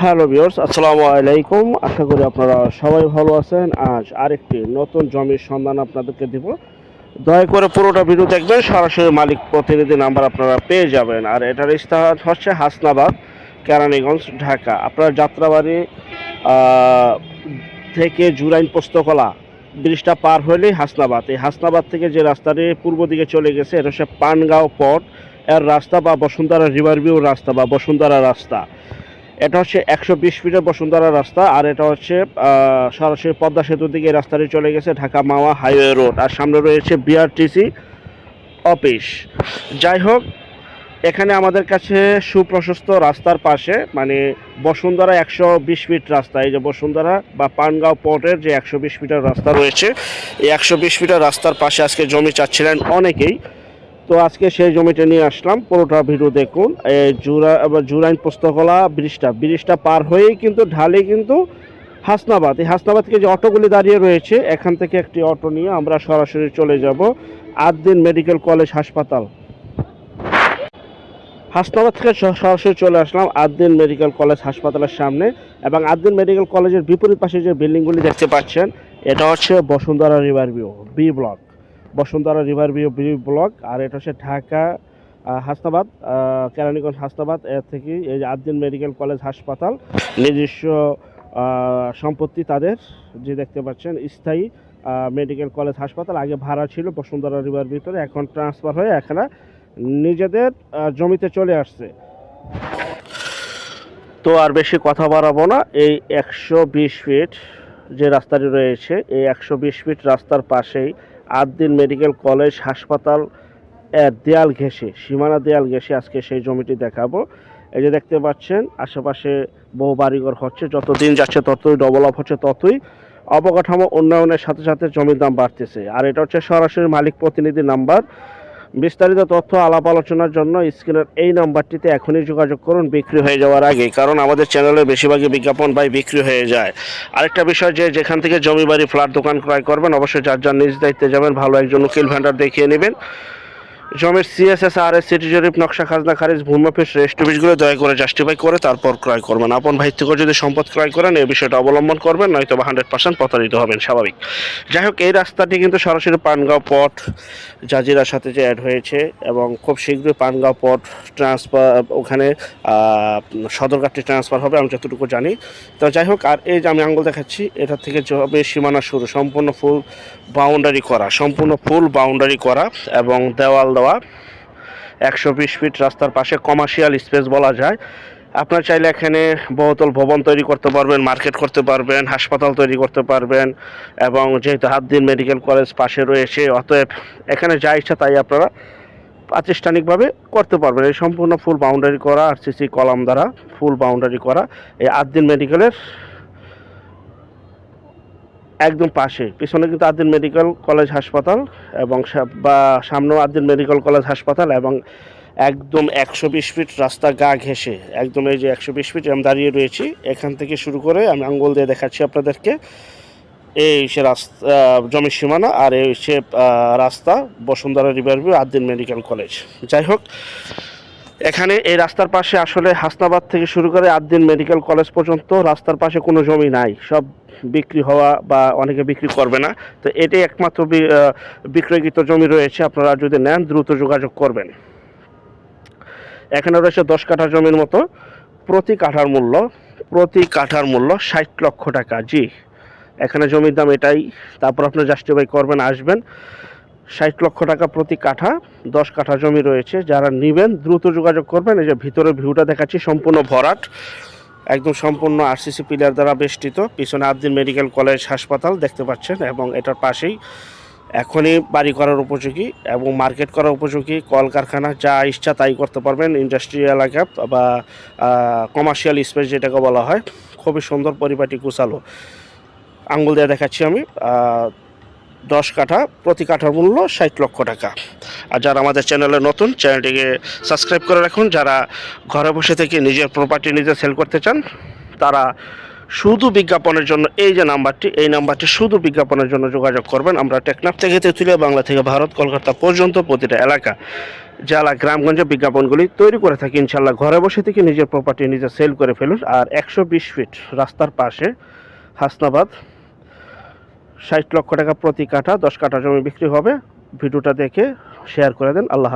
Hello viewers, আসসালামু আলাইকুম। আশা করি আপনারা সবাই ভালো আছেন। আজ আরেকটি নতুন জমির সন্ধান আপনাদেরকে দিব। দয়া করে পুরোটা ভিডিও দেখবেন, সরাসরি মালিক প্রতিনিধি নাম্বার আপনারা পেয়ে যাবেন। আর এটার স্থান হচ্ছে হাসনাবাদ, কেরানীগঞ্জ, ঢাকা। আপনার যাত্রাবাড়ি থেকে জুরাইন পোস্তকলা ব্রিজটা পার হলেই হাসনাবাদ। এই হাসনাবাদ থেকে যে রাস্তাটি পূর্ব দিকে চলে গেছে, এটা হচ্ছে পানগাঁও পট। এর রাস্তা বা বসুন্ধরা রিভার ভিউ রাস্তা বা বসুন্ধরা রাস্তা। এটা হচ্ছে একশো বিশ ফিটের বসুন্ধরা রাস্তা, আর এটা হচ্ছে সরাসরি পদ্মা সেতুর দিকে রাস্তাটি চলে গেছে ঢাকা মাওয়া হাইওয়ে রোড। আর সামনে রয়েছে বিআরটিসি অফিস। যাই হোক, এখানে আমাদের কাছে সুপ্রশস্ত রাস্তার পাশে মানে বসুন্ধরা একশো বিশ ফিট রাস্তা, এই যে বসুন্ধরা বা পানগাঁও পোর্টের যে একশো বিশ ফিটের রাস্তা রয়েছে, এই একশো বিশ ফিটের রাস্তার পাশে আজকে জমি চাচ্ছিলেন অনেকেই। তো আজকে সেই জমিটা নিয়ে আসলাম, পুরোটা ভিডিও দেখুন। জুরা জুরাইন পোস্তকলা, ব্রিজটা। ব্রিজটা পার হয়েই কিন্তু ঢালে কিন্তু হাসনাবাদ। এই হাসনাবাদ থেকে যে অটোগুলি দাঁড়িয়ে রয়েছে, এখান থেকে একটি অটো নিয়ে আমরা সরাসরি চলে যাব আদ্দিন মেডিকেল কলেজ হাসপাতাল। হাসনাবাদ থেকে সরাসরি চলে আসলাম আদ্দিন মেডিকেল কলেজ হাসপাতালের সামনে এবং আদ্দিন মেডিকেল কলেজের বিপরীত পাশে যে বিল্ডিংগুলি দেখতে পাচ্ছেন, এটা হচ্ছে Bashundhara river view, B block. Bashundhara river view B block, আর এটা হচ্ছে ঢাকা হাসনাবাদ কেরানীগঞ্জ, হাসনাবাদ, এর থেকে এই আদ্দিন মেডিকেল কলেজ হাসপাতাল, নিজস্ব সম্পত্তি তাদের, যে দেখতে পাচ্ছেন, স্থায়ী মেডিকেল কলেজ হাসপাতাল, আগে ভাড়া ছিল বসুন্ধরা রিভার ভিতরে, এখন ট্রান্সফার হয়ে এখানে নিজেদের জমিতে চলে আসছে। তো আর বেশি কথা বাড়াবো না, এই একশো বিশ ফিট যে রাস্তাটি রয়েছে, এই একশো বিশ ফিট রাস্তার পাশেই আদ্দিন মেডিকেল কলেজ হাসপাতাল দেয়াল ঘেঁষে, সীমানা দেয়াল ঘেঁষে আজকে সেই জমিটি দেখাবো। এই যে দেখতে পাচ্ছেন, আশেপাশে বহু বাড়িঘর হচ্ছে যতদিন যাচ্ছে ততই ডেভেলপ হচ্ছে, ততই অবকাঠামো উন্নয়নের সাথে সাথে জমির দাম বাড়তেছে। আর এটা হচ্ছে সরাসরি মালিক প্রতিনিধি নাম্বার। বিস্তারিত তথ্য আলাপ আলোচনার জন্য স্ক্রিনের এই নাম্বারটিতে এখনই যোগাযোগ করুন, বিক্রি হয়ে যাওয়ার আগে কারণ আমাদের চ্যানেলে বেশিরভাগই বিজ্ঞাপন বাই বিক্রি হয়ে যায়। আরেকটা বিষয় যে যেখান থেকে জমি বাড়ি ফ্ল্যাট দোকান ক্রয় করবেন, অবশ্যই যার যার নিজ দায়িত্বে যাবেন, ভালো একজন উকিল ভ্যান্ডার দেখিয়ে নেবেন। জমির সিএসএস আর এস সিটি জরিপ নকশা খাজনা, খারিজ ভূমিফিস রেস্টুবিসগুলো দয়া করে জাস্টিফাই করে, তারপর ক্রয় করবেন। আপন ভাই থেকে যদি সম্পদ ক্রয় করেন, এই বিষয়টা অবলম্বন করবেন নয়তো বা হান্ড্রেড পার্সেন্ট প্রতারিত হবেন, স্বাভাবিক। যাই হোক, এই রাস্তাটি কিন্তু সরাসরি পানগাঁও পট, জাজিরার সাথে যে অ্যাড হয়েছে, এবং খুব শীঘ্রই পানগাঁও পট ট্রান্সফার ওখানে সদরঘাটটি ট্রান্সফার হবে, আমি যতটুকু জানি। তো যাই হোক, আর এই যে আমি আঙ্গুল দেখাচ্ছি, এটা থেকে জমির সীমানা শুরু, সম্পূর্ণ ফুল বাউন্ডারি করা, সম্পূর্ণ ফুল বাউন্ডারি করা, এবং দেওয়াল দেওয়া একশো বিশ ফিট রাস্তার পাশে কমার্শিয়াল স্পেস বলা যায়। আপনার চাইলে এখানে বহুতল ভবন তৈরি করতে পারবেন মার্কেট করতে পারবেন, হাসপাতাল তৈরি করতে পারবেন এবং যেহেতু হাতদিন মেডিকেল কলেজ পাশে রয়েছে, অতএব এখানে যা ইচ্ছা তাই আপনারা প্রাতিষ্ঠানিকভাবে করতে পারবেন। এই সম্পূর্ণ ফুল বাউন্ডারি করা, আর সিসি কলাম দ্বারা ফুল বাউন্ডারি করা, এই আদ্দিন মেডিকেলের একদম পাশে। পিছনে কিন্তু আদ্দিন মেডিকেল কলেজ হাসপাতাল এবং বা সামনেও আদ্দিন মেডিকেল কলেজ হাসপাতাল এবং একদম একশো বিশ ফিট রাস্তা গা ঘেঁষে। একদম এই যে একশো বিশ ফিট আমি দাঁড়িয়ে রয়েছি, এখান থেকে শুরু করে আমি আঙ্গুল দিয়ে দেখাচ্ছি আপনাদেরকে। এই সে রাস্তা জমির সীমানা আর এই সে রাস্তা Bashundhara river view Ad-din medical college. যাই হোক এখানে এই রাস্তার পাশে আসলে হাসনাবাদ থেকে শুরু করে আদ্দিন মেডিকেল কলেজ পর্যন্ত রাস্তার পাশে কোনো জমি নাই। সব বিক্রি হওয়া বা অনেকে বিক্রি করবে না। তো এটাই একমাত্র বিক্রয়কৃত জমি রয়েছে। আপনারা যদি নেন, দ্রুত যোগাযোগ করবেন। এখানে রয়েছে দশ কাঠা জমির মতো। প্রতি কাঠার মূল্য, প্রতি কাঠার মূল্য ষাট লক্ষ টাকা। জি, এখানে জমির দাম এটাই। তারপর আপনি জাস্টিফাই করবেন, আসবেন। ষাট লক্ষ টাকা প্রতি কাঠা, দশ কাঠা জমি রয়েছে। যারা নেবেন, দ্রুত যোগাযোগ করবেন। এই যে ভিতরে ভিউটা দেখাচ্ছি, সম্পূর্ণ ভরাট। একদম সম্পূর্ণ আরসিসি পিলার দ্বারা বেষ্টিত। পিছনে আবদিন মেডিকেল কলেজ হাসপাতাল দেখতে পাচ্ছেন এবং এটার পাশেই এখনই বাড়ি করার উপযোগী এবং মার্কেট করার উপযোগী কলকারখানা। যা ইচ্ছা তাই করতে পারবেন। ইন্ডাস্ট্রি এলাকা বা কমার্শিয়াল স্পেস যেটাকে বলা হয়। খুবই সুন্দর পরিপাটি কুচালো আঙ্গুল দিয়ে দেখাচ্ছি আমি। দশ কাঠা প্রতি কাঠার মূল্য ষাট লক্ষ টাকা। আর যারা আমাদের চ্যানেলে নতুন, চ্যানেলটিকে সাবস্ক্রাইব করে রাখুন। যারা ঘরে বসে থেকে নিজের প্রপার্টি নিজে সেল করতে চান, তারা শুধু বিজ্ঞাপনের জন্য এই যে নাম্বারটি, এই নাম্বারটি শুধু বিজ্ঞাপনের জন্য যোগাযোগ করবেন। আমরা টেকনাফ থেকে তেঁতুলিয়া, বাংলা থেকে ভারত, কলকাতা পর্যন্ত প্রতিটা এলাকা, জেলা, গ্রামগঞ্জে বিজ্ঞাপনগুলি তৈরি করে থাকি। ইনশাল্লাহ ঘরে বসে থেকে নিজের প্রপার্টি নিজে সেল করে ফেলুন। আর একশো বিশ ফিট রাস্তার পাশে হাসনাবাদ ষাট লক্ষ টাকা প্রতি কাঠা, দশ কাঠা জমি বিক্রি হবে। ভিডিওটা দেখে শেয়ার করে দেন। আল্লাহ